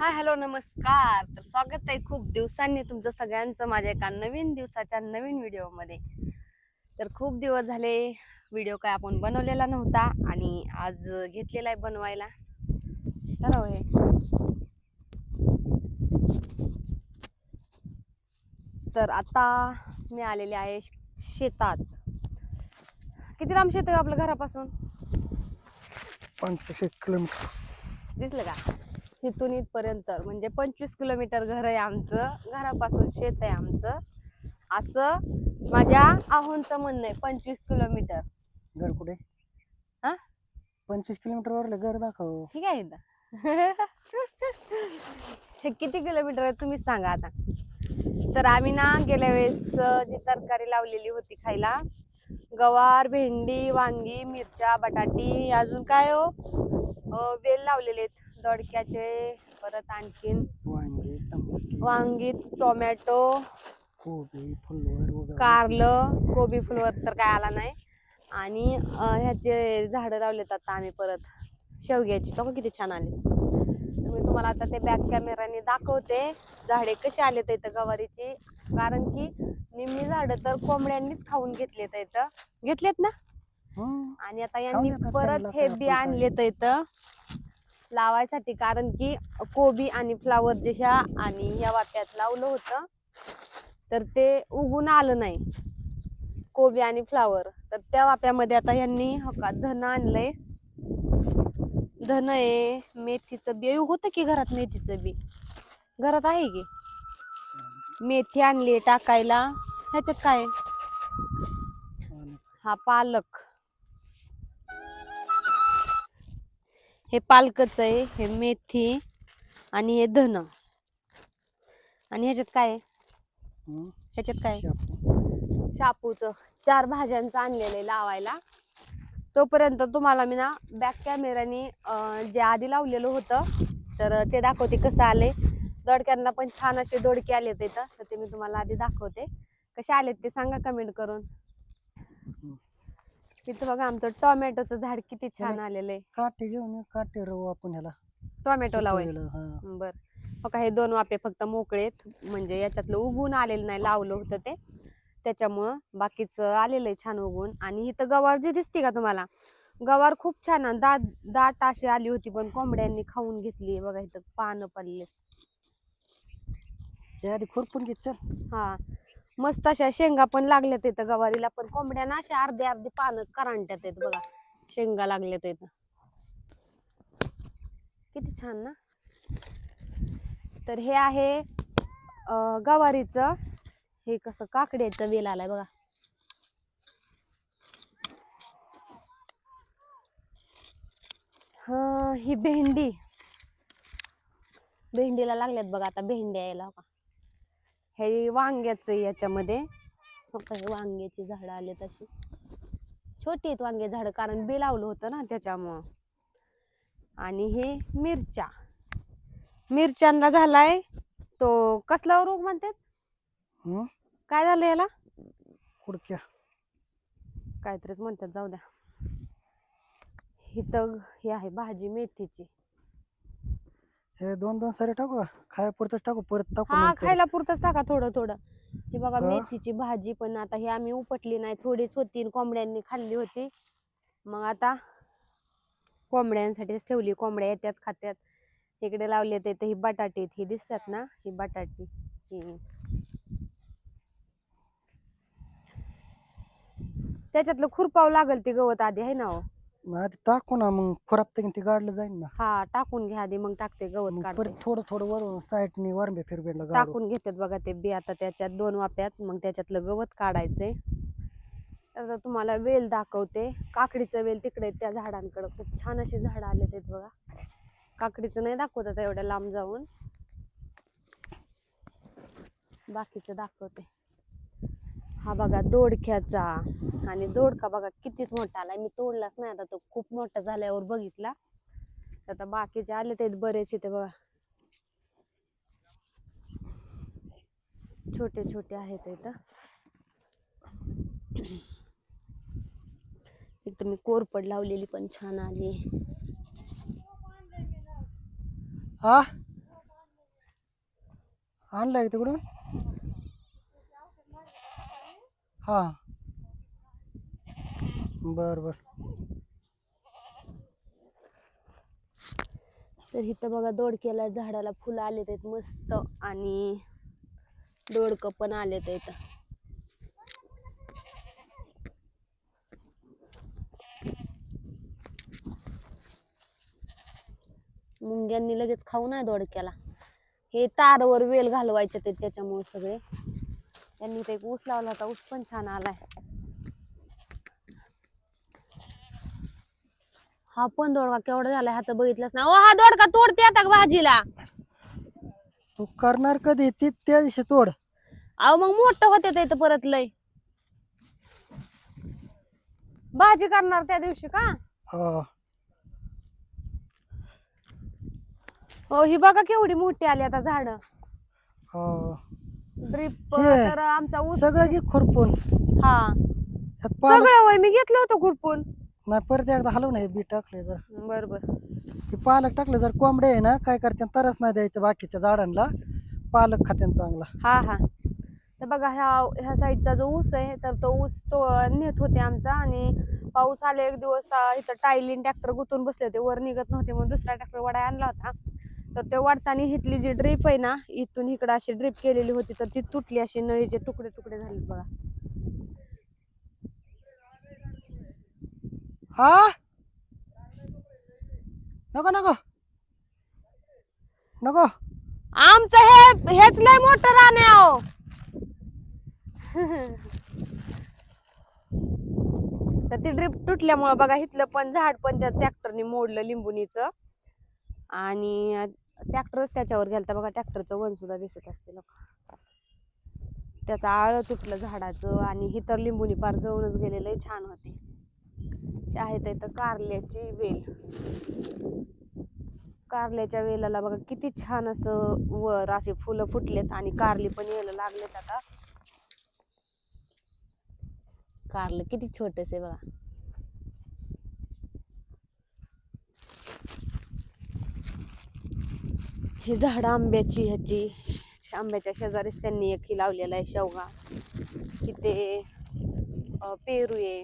Hi hello नमस्कार. तर स्वागत आहे खूप दिवसांनी तुमचं सगळ्यांचं माझ्या एका नवीन दिवसाच्या नवीन व्हिडिओमध्ये तर खूप दिवस झाले व्हिडिओ काय आपण बनवलेला नव्हता आणि आज घेतलेला आहे बनवायला. तर होय तर आता मी आलेले आहे शेतात. किती लांब शेत आहे आपल्या घरापासून? पंचवीस एक किलोमीटर. दिसलं का? इथून इथपर्यंत. म्हणजे पंचवीस किलोमीटर घर आहे आमचं. घरापासून शेत आहे आमचं. असं माझ्या आहोंचं म्हणणं आहे पंचवीस किलोमीटर. घर कुठे? हा? पंचवीस किलोमीटर वरले घर दाखव. ठीक आहे इथं हे किती किलोमीटर आहे तुम्हीच सांगा आता. तर आम्ही ना गेल्या वेळेस जी तरकारी लावलेली होती खायला गवार भेंडी वांगी मिरच्या बटाटी अजून काय हो? वेल लावलेले आहेत. दोडक्याचे परत आणखीन वांगे टमाटे. वांगी टोमॅटो कोबी फुलवर वगैरे. कारलं कोबी फुलवर तर काय आला नाही. आणि अं, ह्याचे झाडं लावलेत आता आम्ही परत. शेवग्याची. तो किती छान आले. तर मी तुम्हाला आता ते बॅक कॅमेराने दाखवते. झाडे कशी आलेत इथं गवारीची. कारण की निम्मी झाडं तर कोंबड्यांनीच खाऊन घेतलेत इथं. घेतलेत ना. आणि आता यांनी परत त्यांना हे बी आपण आणलेत इथं. लावायसाठी कारण की कोबी आणि फ्लावर जे ह्या आणि ह्या वाट्यात लावलं होतं तर ते उगून आलं नाही. कोबी आणि फ्लावर. तर त्या वाप्यामध्ये आता यांनी हो हका धन आणलंय. धन आहे मेथीचं बी होतं की घरात मेथीचं बी? घरात आहे की? मेथी आणली टाकायला. ह्याच्यात काय हा पालक. हे पालकच आहे हे मेथी आणि हे धन. आणि ह्याच्यात काय आहे? ह्याच्यात काय. शापूचं. चार भाज्यांचं आणलेलं आहे लावायला. तोपर्यंत तुम्हाला मी ना बॅक कॅमेराने जे आधी लावलेलं होतं तर ते दाखवते कसं आले दोडक्यांना पण छान असे दोडके आलेत इथं तर ते मी तुम्हाला आधी दाखवते. कसे आलेत ते सांगा कमेंट करून. इथं बघा आमचं टोमॅटोचं झाड किती छान आलेलं आहे. काटे घेऊन ये, काटे रवू आपण ह्याला. टोमॅटो लावाय सुकवलेलं, हा. बर. का हे दोन वाफे फक्त मोकळे आहेत. म्हणजे याच्यातलं उगवून आलेलं नाही लावलं होतं ते. त्याच्यामुळं बाकीचं आलेलं आहे छान उगवून. आणि इथं गवार जी दिसते का तुम्हाला? गवार खूप छान आहे. दाट दाट अशी आली होती पण कोंबड्यांनी खाऊन घेतली बघा इथं पानं पडले हे आधी खुरपून घे चल. हा. मस्त अशा शेंगा पण लागल्यात येतं गवारीला पण. कोंबड्यांना अशा अर्धे अर्धे पानं करांट्यात आहेत बघा. शेंगा लागल्यात इथं. किती छान ना. तर हे आहे गवारीचं. हे कसं काकड्याचं वेल आलाय बघा. हा ही भेंडी. भेंडीला लागल्यात बघा आता भेंड्या यायला. का हे वांग्याचं याच्यामध्ये. फक्त हे वांग्याची झाडं आले तशी छोटी आहेत वांगे झाडं कारण बी लावलं होतं ना त्याच्यामुळं. आणि हे मिरच्या. मिरच्यांना झालाय तो कसला रोग म्हणतात. काय झालं याला? कुडक्या. काहीतरीच म्हणतात जाऊ द्या. इथं हे आहे भाजी मेथीची. हे दोन दोन सारे टाकू का? खायापुरतच टाकू परत टाकू हा नंतर. खायला पुरतच टाका थोडं थोडं. हे बघा? मेथीची भाजी पण आता हे आम्ही उपटली नाही थोडीच होती आणि कोंबड्यांनी खाल्ली होती. मग आता कोंबड्यांसाठीच ठेवली कोंबड्या येत्यात खात्यात. इकडे लावले ते ही बटाटी ही दिसतात ना ही बटाटी. ही. त्याच्यातलं खुरपाव लागल ते गवत आधी आहे ना हो? मग आधी टाकू ना मग खुरापते की ते गाडलं जाईल ना. हा टाकून घ्या आधी मग टाकते गवत मग काढते. परत थोडं थोडं वरून साईडनी वरंबे फिरबेला गाडू टाकून घेतात बघा ते बी आता त्याच्यात दोन वाप्यात मग त्याच्यातलं गवत काढायचंय. तर आता तुम्हाला वेल दाखवते. काकडीचं वेल तिकडे त्या झाडांकडे. खूप छान अशी झाडं आले आहेत बघा. काकडीचं नाही दाखवत आता एवढ्या लांब जाऊन. बाकीचं दाखवते. हा बघा दोडक्याचा आणि दोडका बघा कितीच मोठा आला मी तोडलाच नाही आता तो खूप मोठा झाल्यावर बघितला. आता बाकीचे आले ते बरेच इथे बघा. छोटे छोटे आहेत इथं. इथं मी कोरपड लावलेली पण छान आली. हा? आणलाय तिकडून? हा. बर बर. तर इथं बघा दोडक्याला झाडाला फुलं आले आहेत मस्त आणि दोडकं पण आले इथं मुंग्यांनी लगेच खाऊ नाही दोडक्याला. हे तारवर वेल घालवायचे ते त्याच्यामुळे सगळे. त्यांनी ते ऊस लावला होता ऊस पण छान आलाय. हा पण दोडका केवढा झालाय हा तर बघितलाच ना ओ हा दोडका तोडते आता भाजीला. तू करणार कधी? ती त्या दिवशी तोड. अहो मग मोठं होते ते इथं परत लय. भाजी करणार त्या दिवशी का? हा. हो ही बघा केवढी मोठी आली आता झाड. हा. ड्रिप हे, तर आमचा ऊस सगळं घे खुरपून. हा. सगळं वय मी घेतलं होतं खुरपून. नाही परत एकदा हलव नाही बी टाकले जर. बर बर ते पालक टाकले जर कोंबडे आहे ना काय करते तरच नाही द्यायचं बाकीच्या झाडांना. पालक खात्यान चांगला. हा हा. तर बघा ह्या ह्या साईडचा जो ऊस आहे तर तो ऊस तो नेत होते आमचा आणि पाऊस आले एक दिवस अं, इथं टायलिन ट्रॅक्टर गुतून बसले होते वर निघत नव्हते म्हणून दुसरा ट्रॅक्टर वडा आणला होता. तर ते वाढताना इथली जी ड्रीप आहे ना इथून इकडं अशी ड्रीप केलेली होती तर ती तुटली अशी नळीचे तुकडे तुकडे झाले बघा. हा? नको नको. नको. आमचं हे हेच लय मोठं आहे अहो. तर ती ड्रीप तुटल्यामुळं बघा इथलं पण झाड पण त्या ट्रॅक्टरने मोडलं लिंबुनीचं. आणि ट्रॅक्टरच त्याच्यावर गेलता बघा ट्रॅक्टरचं वन सुद्धा दिसत असते लोक. त्याचं आळं तुटलं झाडाचं आणि ही तर लिंबुनी पार जवळच गेलेलं छान होते. ते आहेत कारल्याची वेल. कारल्याच्या वेलाला बघा किती छान असं वर असे फुलं फुटलेत आणि कारली पण यायला लागलेत आता. कारलं किती छोटस आहे बघा. ही झाड आंब्याची ह्याची. आंब्याच्या शेजारीच त्यांनी एक ही लावलेला आहे शेवगा. इथे अं, पेरू आहे.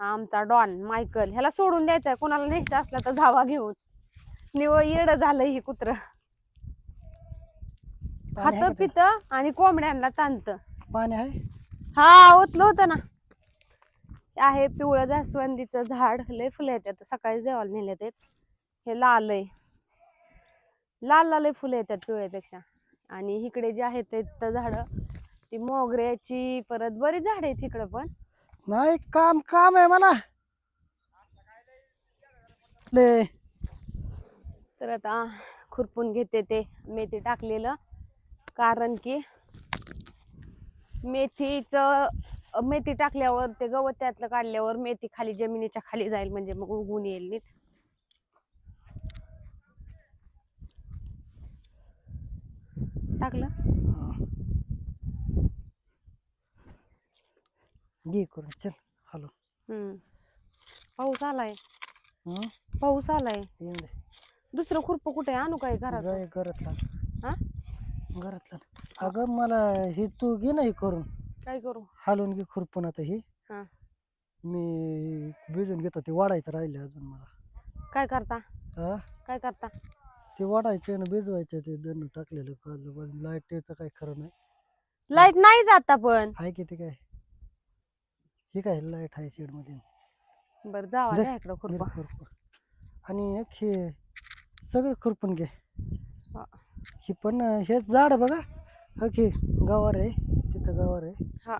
हा आमचा डॉन मायकल. ह्याला सोडून द्यायचा आहे. कोणाला न्यायचं असलं तर जावा घेऊन. निवळ येड झालं ही कुत्र. खात का पित आणि कोंबड्यांना ताणत. त्याला? पाणी आहे? हा ओतलं होतं ना. आहे पिवळं जास्वंदीचं झाड. लय फुलं येतात सकाळी जेवायला नेले आहेत हे लाल आहे लाल लाल फुलं येतात पिवळ्यापेक्षा. आणि इकडे जे आहेत ते झाड ती मोगऱ्याची परत बरीच झाड आहेत इकडं पण. नाही काम काम आहे मला ले. तर आता खुरपून घेते ते मेथी टाकलेलं. कारण की मेथीचं मेथी टाकल्यावर ते गवत त्यातलं काढल्यावर मेथी खाली जमिनीच्या खाली जाईल म्हणजे मग उगून येईल नीट. टाकलं. घे करून चल हॅलो. हम्म. पाऊस आलाय? पाऊस आलाय. दुसरं खुरप कुठे आणू काय घरात? घरातला. हा? घरातला. अगं मला हे तू घे ना हे करून. काय करू? हालून घे खुरपून आता ही. हा. मी भिजून घेतो ते वाढायचं राहिले अजून मला. काय करता? हा? काय करता? ते वाढायचे ना भिजवायचे ते दण टाकलेलं काल लाईटीचं काही खरं नाही. लाइट नाही जाता पण. आहे किती काय? हे काय लाइट आहे शेडमध्ये? बर जावा द्या इकडं. आणि एक हे सगळं खुरपून घे. हा. ही पण हे झाड बघा. ओके गवार आहे. तिथं गवार आहे. हा.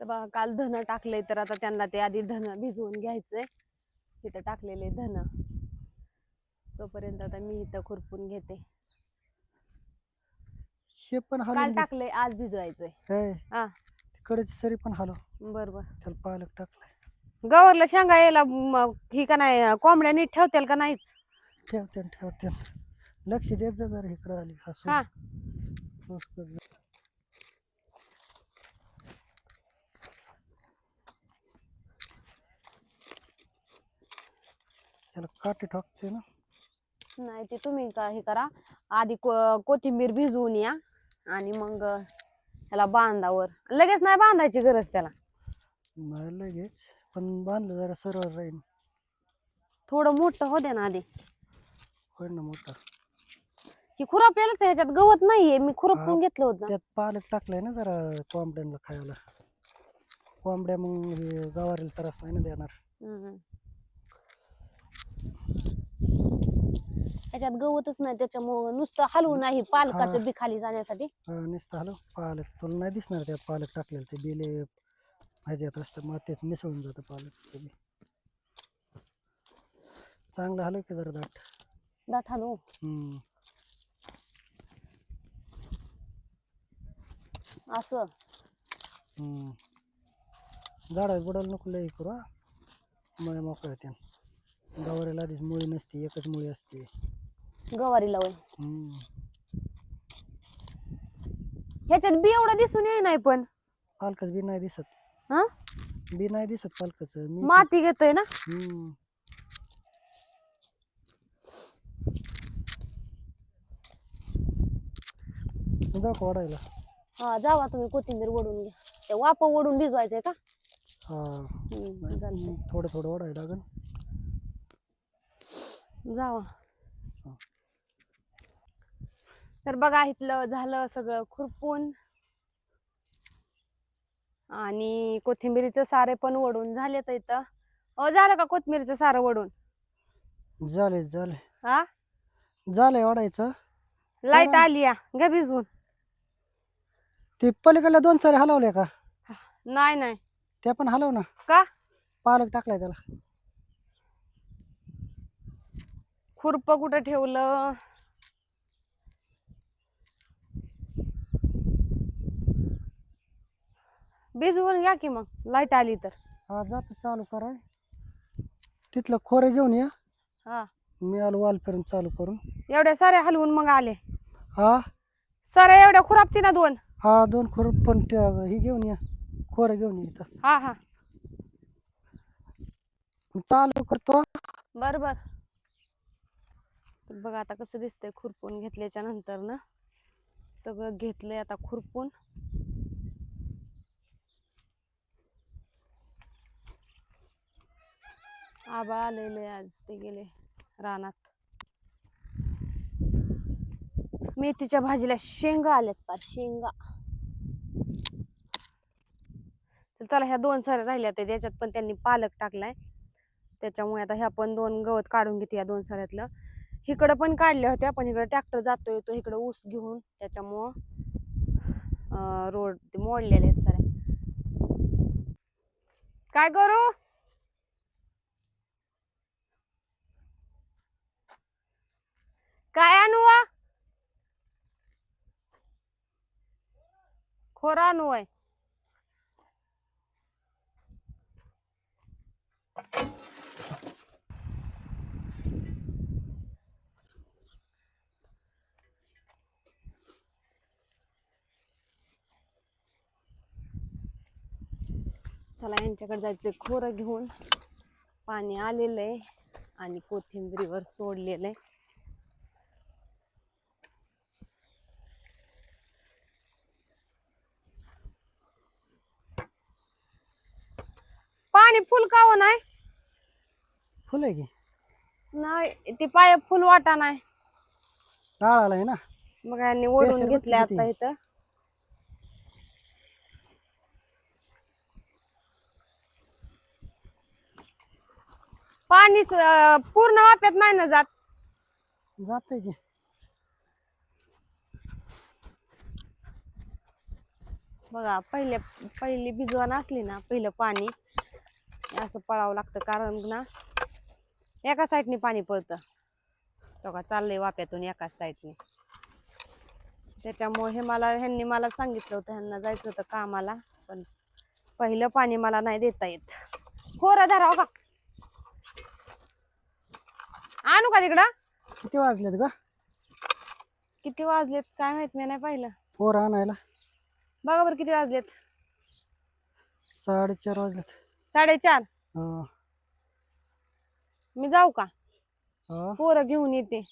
तर बघा काल धन टाकलंय तर आता त्यांना ते आधी धन भिजवून घ्यायचंय. तिथं टाकलेले धन. तोपर्यंत आता मी इथं खुरपून घेते. हे पण काल हलवून टाकलंय आज भिजवायचंय. हे, हा सरी पण हलव. बर बर त्याला पालक टाकलाय. गवरला शेंगा यायला म- ही का नाही कोंबड्या नीट ठेवतील का नाहीच? ठेवते न ठेवते न. लक्ष देत जा जरा इकडं आली. हा. कर जा. त्याला काटे टाकते ना. नाही ते तुम्ही का हे करा. आधी को- कोथिंबीर भिजवून या आणि मग त्याला बांधावर. लगेच नाही बांधायची गरज त्याला. नाही लगेच. पण बांधलं जरा सरळ राहील थोडं मोठं हो दे ना आधी. होईल ना मोठा. ही खुरपलेलंच आहे ह्याच्यात गवत नाहीये. मी खुरपून घेतलं होतं. त्यात पालक टाकलाय ना जरा कोंबड्यांना खायला. कोंबड्या मग हे गवारीला त्रास नाही ना देणार. हम्म. ह्याच्यात गवतच नाही त्याच्यामुळं नुसतं हलवून नाही पालकाचं. बी खाली जाण्यासाठी हा नुसतं हॅलो पालक तुला नाही दिसणार त्यात पालक टाकलेलं ते बिले ह्याच्यात असतं मातीत मिसळून जातं पालक ते बी. चांगलं हलव की जरा दाट दाट हलवू हम्म. असं हम्म. झाडा बुडाला नको लई करू हा मुळे मोकळ्या त्या गवारीला आधीच मुळी नसते एकच मुळी असते गवारी लावून हम्म. ह्याच्यात बी एवढं दिसून येई नाही पण. पालकच बी नाही दिसत. हा? बी नाही दिसत पालकच. मी माती घेतोय ना? हम्म. जाऊ का वाढायला हा जावा तुम्ही कोथिंबीर ओढून घ्या. ते वाप ओढून भिजवायचंय का? हा. हम्म, चालतंय. थोडं थोडं वाढायला लागेल जावा. तर बघा इथलं झालं सगळं खुरपून. आणि कोथिंबिरीचं सारे पण वडून झाले तर इथं. अ झालं का कोथिंबीरीचं सारं वडून? झाले झाले हा? झालंय वाढायचं लाइट. आली या. घ्या भिजवून. ते पलीकडल्या दोन सारे हलवले का? नाही नाही. त्या पण हलव ना. का? पालक टाकलाय त्याला. खुरप कुठं ठेवलं? भिजवून घ्या की मग. लाइट आली तर. हा जात चालू कराय. तिथलं खोरं घेऊन या. हा. मी आलो वाल फिरून चालू करून. एवढ्या साऱ्या हलवून मग आले. हा? साऱ्या एवढ्या खुरापती ना दोन. हा दोन खोर पण त्या ही घेऊन या. खोरं घेऊन या इथं. हा हा. चालू करतो. बर बर तर बघा आता कसं दिसतंय खुरपून घेतल्याच्या नंतर ना. सगळं घेतलंय आता खुरपून. आबा आलेले आज ते गेले रानात. मेथीच्या भाजीला शेंगा आल्यात पार शेंगा. तर चला ह्या दोन साऱ्या राहिल्या ते त्याच्यात पण त्यांनी पालक टाकलाय. त्याच्यामुळे आता ह्या पण दोन गवत काढून घेते या दोन साऱ्यातलं. इकडं पण काढल्या होत्या पण इकडं ट्रॅक्टर जातो येतो इकडं ऊस घेऊन त्याच्यामुळं रोड ते मोडलेले आहेत साऱ्या काय करू? काय आणू वा? खोरा आणू आहे चला यांच्याकडे जायचं खोरं घेऊन. पाणी आलेलं आहे आणि कोथिंबीरीवर सोडलेलं आहे. पाणी फुल का हो नाही. फुल आहे की? नाही ते पाय फुल वाटा नाही. डाळ आलाय ना. मग यांनी ओढून घेतले आता. इथं. पाणीच अं, पूर्ण वाप्यात नाही ना जात. जाते की. बघा पहिल्या पहिली भिजवान असली ना पहिलं पाणी असं पळावं लागतं. कारण ना एका साईडने पाणी पळतं. तो का चाललंय वाप्यातून एकाच साईडने त्याच्यामुळे हे मला ह्यांनी मला सांगितलं होतं ह्यांना जायचं होतं कामाला पण पहिलं पाणी मला नाही देता येत. खोरा धराव का आणू का तिकडं? किती वाजलेत का किती वाजलेत? काय माहीत मी नाही पाहिलं. पोर आणायला. बघा बरं किती वाजलेत. साडेचार वाजलेत. साडेचार. मी जाऊ का? पोरं घेऊन येते.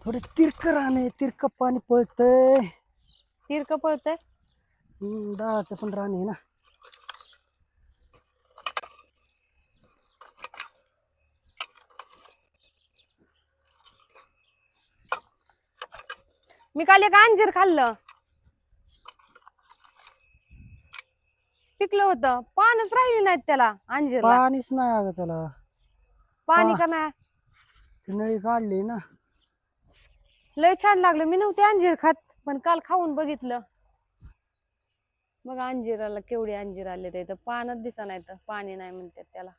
थोडं तिरक राहणे तिरक पाणी पळतंय. तिरकं पळतय? हम्म, डाळाचं पण राहणे ना. मी काल एक अंजीर खाल्लं. पिकलं होतं. पानच राहिली नाहीत त्याला अंजीरला. पाणीच नाही अगं त्याला. पाणी का नाही? ती नळी काढली ना. लय छान लागलं. मी नव्हते अंजीर खात पण काल खाऊन बघितलं. मग अंजिराला केवढे अंजीर आले ते. तर पानच दिसा नाही तर पाणी नाही म्हणतात त्याला.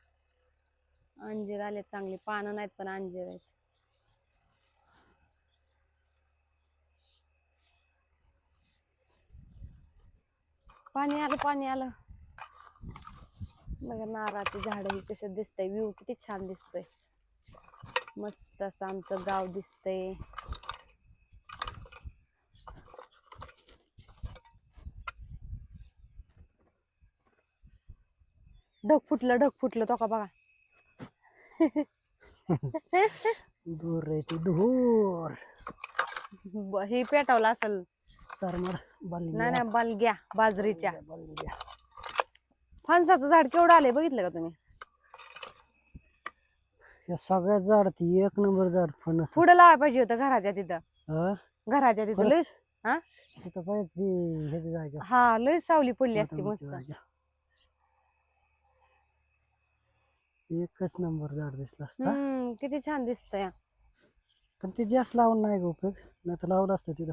अंजीर आले चांगले. पानं नाहीत पण अंजीर आहेत. पाणी आलं पाणी आलं. बघा नारळाची झाड ही कसं दिसतंय. व्ह्यू किती छान दिसतोय. मस्त असं आमचं गाव दिसतंय. ढग फुटलं ढग फुटलं तो का बघा. दूर रे ती दूर. ब- हे पेटवलं असेल. सरमड नाही बलग्या. नाही बलग्या बाजरीच्या. बलग्या फणसाचं झाड केवढं आलंय बघितलं का तुम्ही? या सगळ्यात झाड ती एक नंबर झाड फणस. पुढं लावायला पाहिजे होतं घराच्या तिथं. हा? घराच्या तिथं? लय हा? तिथं पाहिजे ती ह्याची जागा. हा लय सावली पडली असती मस्त. जागा. एकच नंबर झाड दिसलं असता हम्म किती छान दिसतंय. पण ते जास्त लावून नाही ग उपयोग नाही तर लावलं असतं तिथं.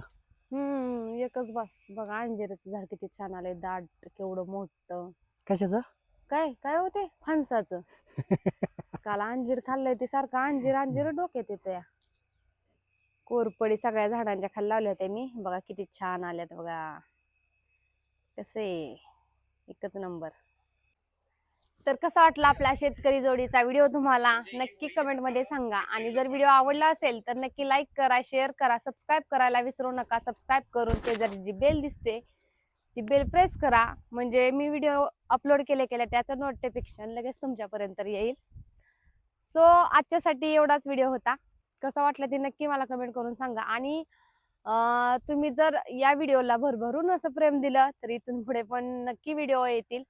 हम्म एकच बस. बघा अंजिराचं झाड किती छान आलंय. दाट केवढं मोठं. कशाचं? काय काय होते फणसाचं. काल अंजीर खाल्लंय ते सारखं. अंजीर अंजीर डोक्यात येतं या कोरपडी सगळ्या झाडांच्या खाली लावल्या होत्या मी. बघा किती छान आल्यात बघा. कसे एकच नंबर. तर कसा वाटला आपला शेतकरी जोडीचा व्हिडिओ तुम्हाला? नक्की कमेंटमध्ये सांगा. आणि जर व्हिडिओ आवडला असेल तर नक्की लाईक करा शेअर करा सबस्क्राईब करायला विसरू नका. सबस्क्राईब करून ते जर जी बेल दिसते ती बेल प्रेस करा. म्हणजे मी व्हिडिओ अपलोड केले केले त्याचं नोटिफिकेशन लगेच तुमच्यापर्यंत येईल. सो आजच्यासाठी एवढाच व्हिडिओ होता. कसा वाटला ते नक्की मला कमेंट करून सांगा. आणि तुम्ही जर या व्हिडिओला भरभरून असं प्रेम दिलं तर इथून पुढे पण नक्की व्हिडिओ येतील.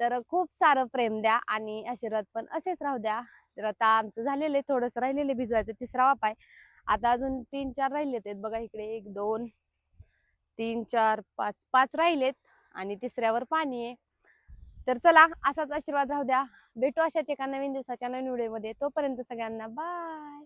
तर खूप सारं प्रेम द्या आणि आशीर्वाद पण असेच राहू द्या. तर आता आमचं झालेलं आहे थोडंसं राहिलेलं भिजवायचं तिसरा वाप आहे. आता अजून तीन चार राहिलेत आहेत बघा इकडे एक दोन तीन चार पाच पाच राहिलेत आणि तिसऱ्यावर पाणी आहे. तर चला असाच आशीर्वाद राहू द्या. भेटू अशाच एका नवीन दिवसाच्या नवीन व्हिडिओमध्ये. तोपर्यंत सगळ्यांना बाय